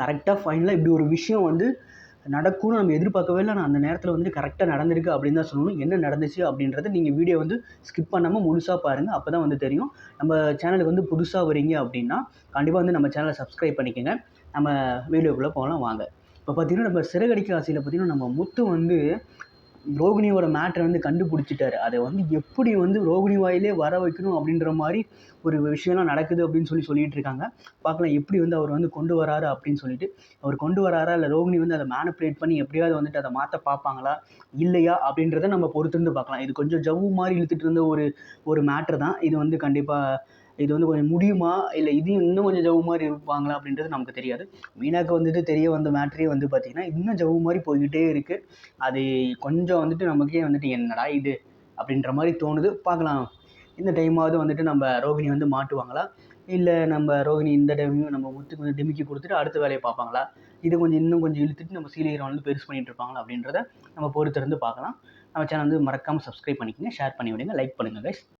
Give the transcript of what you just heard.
கரெக்டாக ஃபைனலாக இப்படி ஒரு விஷயம் வந்து நடக்கும்னு நம்ம எதிர்பார்க்கவே இல்லை. ஆனால் அந்த நேரத்தில் வந்து கரெக்டாக நடந்திருக்கு அப்படின்னு தான் சொல்லணும். என்ன நடந்துச்சு அப்படின்றத நீங்கள் வீடியோ வந்து ஸ்கிப் பண்ணாமல் முழுசாக பாருங்கள் அப்போ தான் வந்து தெரியும். நம்ம சேனலுக்கு வந்து புதுசாக வரீங்க அப்படின்னா கண்டிப்பாக வந்து நம்ம சேனலை சப்ஸ்கிரைப் பண்ணிக்கோங்க. நம்ம வீடியோக்குள்ளே போகலாம் வாங்க. இப்போ பார்த்தீங்கன்னா நம்ம சிறகடிக்க ஆசையில் பார்த்தீங்கன்னா நம்ம முத்து வந்து ரோகிணியோட மேட்ரை வந்து கண்டுபிடிச்சிட்டாரு. அதை வந்து எப்படி வந்து ரோகிணி வாயிலே வர வைக்கணும் அப்படின்ற மாதிரி ஒரு விஷயம்லாம் நடக்குது அப்படின்னு சொல்லி சொல்லிட்டு இருக்காங்க. பார்க்கலாம் எப்படி வந்து அவர் வந்து கொண்டு வராரு அப்படின்னு சொல்லிட்டு. அவர் கொண்டு வராரா? இல்லை ரோகிணி வந்து அதை மேனிப்புலேட் பண்ணி எப்படியாவது வந்துட்டு அதை மாற்ற பார்ப்பாங்களா? இல்லையா? அப்படின்றத நம்ம பொறுத்திருந்து பார்க்கலாம். இது கொஞ்சம் ஜவ்வு மாதிரி இழுத்துட்டு இருந்த ஒரு ஒரு மேட்ரு தான். இது வந்து கண்டிப்பாக இது வந்து கொஞ்சம் முடியுமா? இல்லை இது இன்னும் கொஞ்சம் ஜவ்வு மாதிரி இருப்பாங்களா அப்படின்றது நமக்கு தெரியாது. மீனாக்கு வந்துட்டு தெரிய வந்த மேட்ரே வந்து பார்த்திங்கன்னா இன்னும் ஜவ்வு மாதிரி போய்கிட்டே இருக்குது அது கொஞ்சம் வந்துட்டு நமக்கே வந்துட்டு என்னடா இது அப்படின்ற மாதிரி தோணுது. பார்க்கலாம் இந்த டைமாவது வந்துட்டு நம்ம ரோகிணி வந்து மாட்டுவாங்களா? இல்லை நம்ம ரோகிணி இந்த டைமையும் நம்ம முத்துக்கு வந்து டிமிக்கி கொடுத்துட்டு அடுத்த வேலையை பார்ப்பாங்களா? இது கொஞ்சம் இன்னும் கொஞ்சம் இழுத்துட்டு நம்ம சீரியல் வந்து பெருசு பண்ணிட்டு இருப்பாங்களா அப்படின்றத நம்ம பொறுத்திருந்து பார்க்கலாம் நம்ம சேனல் வந்து மறக்காமல் சப்ஸ்கிரைப் பண்ணிக்கோங்க. ஷேர் பண்ணி விடுங்க. லைக் பண்ணுங்கள் கைஸ்